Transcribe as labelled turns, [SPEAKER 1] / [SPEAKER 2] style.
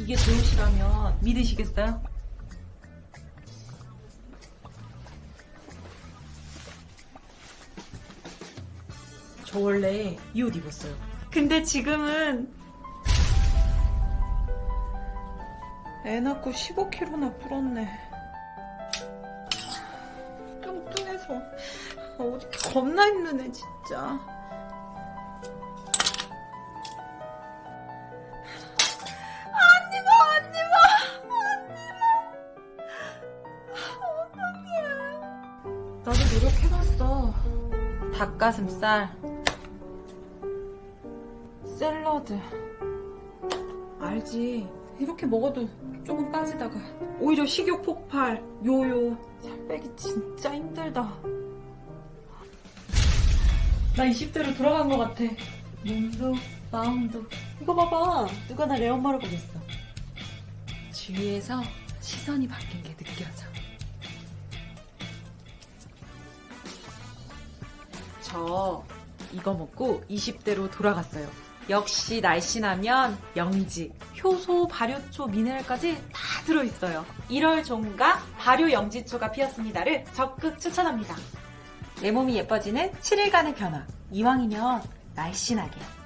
[SPEAKER 1] 이게 좋으시다면 믿으시겠어요? 저 원래 이 옷 입었어요. 근데 지금은 애 낳고 15kg나 불었네. 뚱뚱해서 아, 어디 겁나 힘드네 진짜. 나도 노력해봤어. 닭가슴살, 샐러드. 알지. 이렇게 먹어도 조금 빠지다가 오히려 식욕 폭발, 요요. 살 빼기 진짜 힘들다. 나 20대로 돌아간 것 같아. 몸도 마음도.
[SPEAKER 2] 이거 봐봐. 누가 나 레온마라고 그랬어.
[SPEAKER 1] 주위에서 시선이 바뀐 게 느껴져. 저 이거 먹고 20대로 돌아갔어요. 역시 날씬하면 영지, 효소, 발효초, 미네랄까지 다 들어있어요. 1월 종가 발효 영지초가 피었습니다를 적극 추천합니다. 내 몸이 예뻐지는 7일간의 변화. 이왕이면 날씬하게.